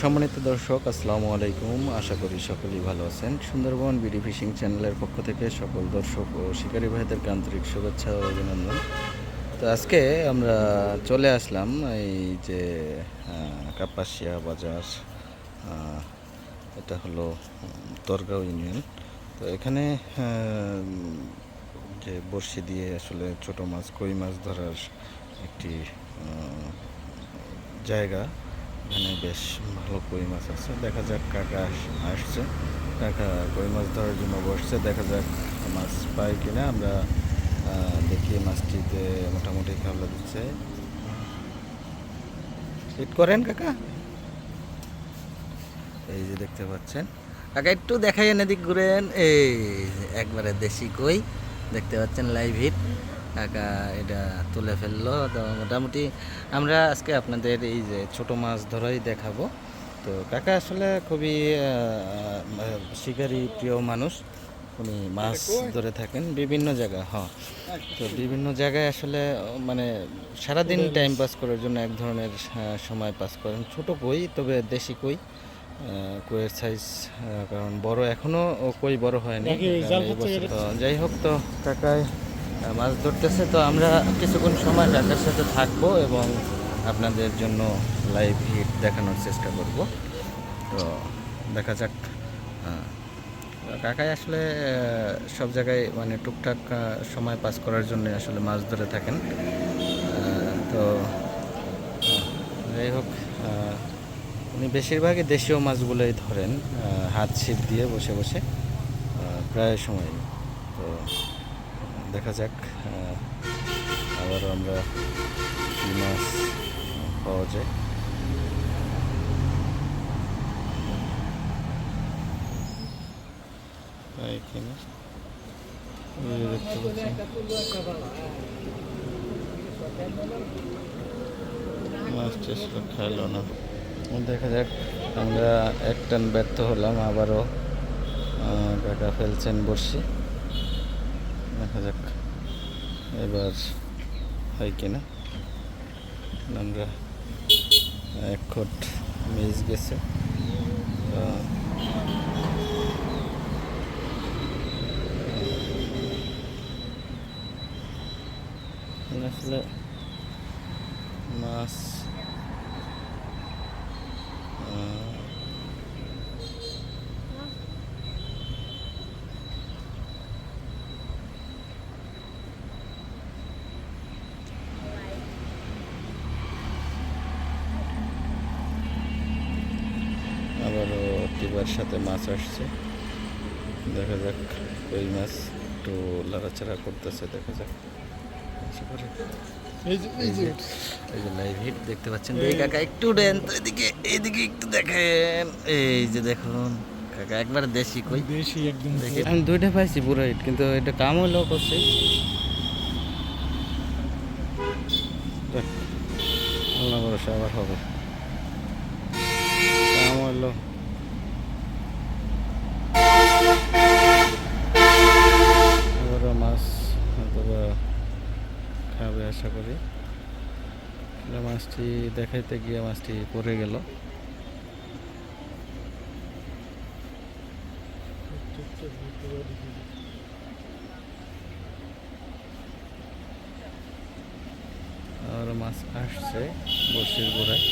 সম্মানিত দর্শক, আসসালামু আলাইকুম। আশা করি সকলেই ভালো আছেন। সুন্দরবন বিডি ফিশিং চ্যানেলের পক্ষ থেকে সকল দর্শক ও শিকারী ভাইদেরকে আন্তরিক শুভেচ্ছা ও অভিনন্দন। তো আজকে আমরা চলে আসলাম এই যে কাপাসিয়া বাজার এটা হলো দরগাঁও ইউনিয়ন। তো এখানে যে বড়শি দিয়ে আসলে ছোট মাছ, কই মাছ ধরার একটি জায়গা। এখানে বেশ ভালো কই মাছ আছে। দেখা যাক কাকা আসছে। কাকা কই মাছ ধরার জন্য বসছে। দেখা যাক মাছ পাই কিনা। আমরা দেখি মাছটিতে মোটামুটি খাবলা দিচ্ছে হিট করেন কাকা। এই যে দেখতে পাচ্ছেন। কাকা, একটু দেখাই এদিক ঘুরেন। এই একবারে দেশি কই। দেখতে পাচ্ছেন লাইভ হিট কাকা এটা তুলে ফেলল। তো মোটামুটি আমরা আজকে আপনাদের এই যে ছোট মাছ ধরাই দেখাবো। তো কাকা আসলে খুবই শিকারী প্রিয় মানুষ। উনি মাছ ধরে থাকেন বিভিন্ন জায়গায় হ্যাঁ। তো বিভিন্ন জায়গায় আসলে মানে সারাদিন টাইম পাস করার জন্য এক ধরনের সময় পাস করেন। ছোট কই তবে দেশি কই কইয়ের সাইজ কারণ বড় এখনও কই বড় হয়নি। যাই হোক তো কাকায় মাছ ধরতেছে, তো আমরা কিছুক্ষণ সময় কাকার সাথে থাকব এবং আপনাদের জন্য লাইভ হিট দেখানোর চেষ্টা করব। তো দেখা যাক কাকাই আসলে সব জায়গায় মানে টুকটাক সময় পাস করার জন্য আসলে মাছ ধরে থাকেন। তো যাই হোক উনি বেশিরভাগই দেশীয় মাছগুলোই ধরেন হাত ছিপ দিয়ে বসে বসে প্রায় সময় তো দেখা যাক আবারও আমরা মাছ পাওয়া যায়। দেখা যাক, আমরা এক টান ব্যর্থ হলাম, আবারও কাকা ফেলছেন বসি দেখা যাক। এবার হয় কিনা আমরা এক ফুট মিস গেছে। আসলে মাছ আহ, আবারও টিবার সাথে মাছ আসছে। দেখা যাক ওই মাছ একটু লাড়াচাড়া করতেছে দেখা যাক। আশা এই যে এই যে। এই যে লাইভ হিট দেখতে পাচ্ছেন। এই কাকা একটু দেন তো এদিকে এদিকে একটু দেখেন। এই যে দেখুন কাকা একবার দেশি কই? দেশি একদম দেখি। আমি দুইটা পাইছি পুরো হিট কিন্তু এটা কাম হলো করছে। আল্লাহ ভরসা আবার হবে। কাম হলো আবারও মাছ অথবা খাবে আশা করি। মাছটি দেখাইতে গিয়ে মাছটি পড়ে গেল। আর মাছ আসছে বড়শির গোড়ায়।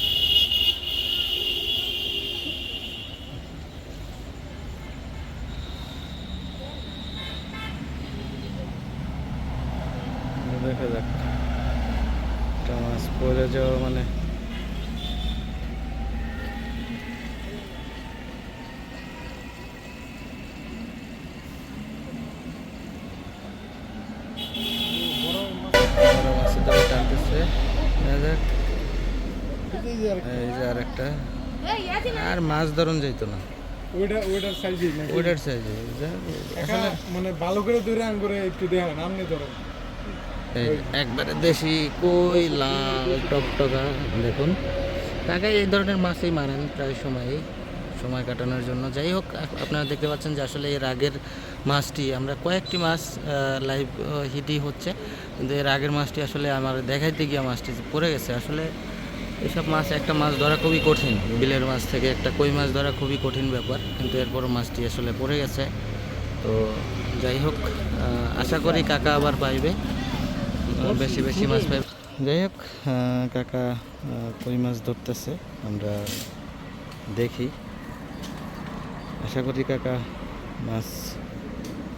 দেখা যাক। একটা মাছ পড়ে যাওয়া মানে। আর- মাছ ধরন যাইতো না। ওইটার ওইটার সাইজে মানে ভালো করে ধরে আঙ্গুরে একটু দেখেন আপনি ধরেন। এই যে একবারে দেশি কই লাল টকটকা, দেখুন। কাকা, এই ধরনের মাছই মারেন প্রায় সময়ই, সময় কাটানোর জন্য। যাই হোক আপনারা দেখতে পাচ্ছেন যে আসলে এর আগের মাছটি, আমরা কয়েকটি মাছ লাইভ হিটই হচ্ছে। কিন্তু এর আগের মাছটি আসলে আমার দেখাইতে গিয়ে মাছটি পড়ে গেছে। আসলে এসব মাছ, একটা মাছ ধরা খুবই কঠিন। বিলের মাছ থেকে একটা কই মাছ ধরা খুবই কঠিন ব্যাপার। কিন্তু এরপরও মাছটি আসলে পড়ে গেছে। তো যাই হোক আশা করি কাকা আবার পাইবে। বেশি বেশি মাছ পাইবে। যাই হোক কাকা কই মাছ ধরতেছে, আমরা দেখি। আশা করি কাকা মাছ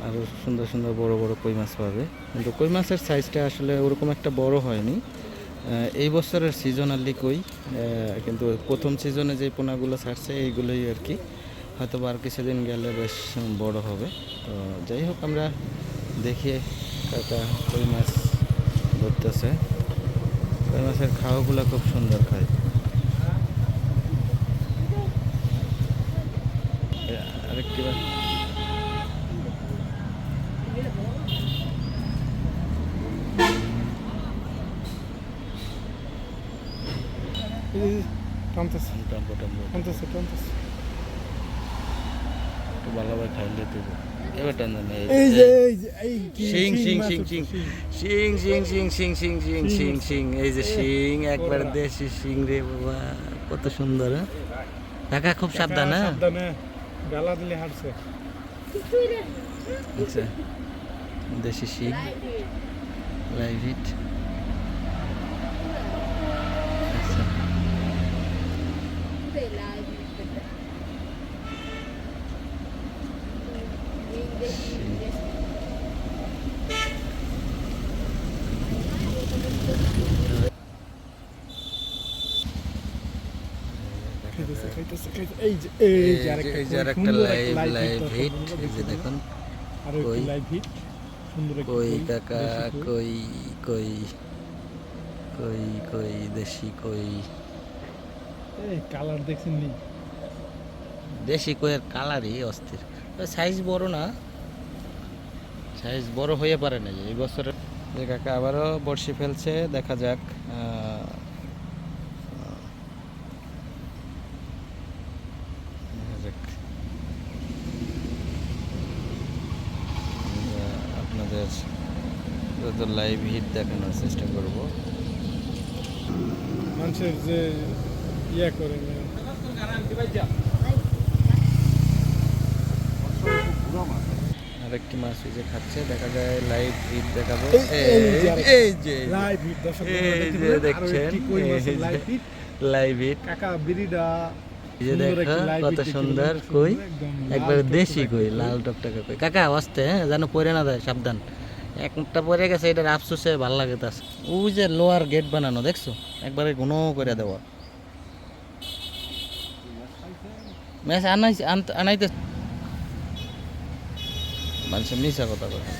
আরও সুন্দর সুন্দর বড় বড় কই মাছ পাবে। কিন্তু কই মাছের সাইজটা আসলে ওরকম একটা বড় হয়নি। এই বছরের সিজনালি কই কিন্তু প্রথম সিজনে যে পোনাগুলো ছাড়ছে, এইগুলোই আর কি। হয়তো আর কিছুদিন গেলে বেশ বড় হবে। তো যাই হোক, আমরা দেখি কাকা কই মাছ ধরতেছে। কই মাছের খাওয়াগুলো খুব সুন্দর খায়। আরেকটি টানতেছে টাম্পো টাম্পো টানতেছে টানতেছে। একটু ভালোভাবে খাইলে দেব এই যে শিং শিং শিং শিং শিং। শিং। শিং শিং শিং শিং শিং শিং এই যে শিং একবার দেশি শিং রে বাবা কত সুন্দর হ্যাঁ? খুব সাবধান হ্যাঁ? সাবধানে গালা দিলে হারছে আচ্ছা। দেশি শিং লাইভ হিট এই যে এই যে আরেকটা কই, লাইভ লাইভ হিট এই যে দেখুন পারেন। আরও কই। লাইভ হিট সুন্দর কই কই, কাকা দেশি কই। কই কই কই কই দেশি কই এই কালার দেখছেন নি দেশি কইয়ের কালারই অস্থির সাইজ বড় না সাইজ বড় হয়ে পারে না যে এই বছরের যে কাকা আবারও বড়শি ফেলছে দেখা যাক তো লাইভ হিট দেখানোর চেষ্টা করব। মানুষের যে ইয়া করে আরেকটি মাছ ওই যে খাচ্ছে দেখা যায় লাইভ হিট দেখাবো। এই যে লাইভ হিট দর্শক দেখছেন লাইভ হিট কাকা কত সুন্দর কই। একবার দেশি কই লাল টকটকে কই। কাকা আসতে হ্যাঁ যেন পরে না দেয় সাবধান। একটা পরে গেছে, এটার আফসোসে ভালো লাগে তাস ওই যে লোয়ার গেট বানানো, দেখছ? একবারে ঘন করে দেওয়া। ম্যাচ আনতে- আনাইতে মানুষের মিশা কথা কথা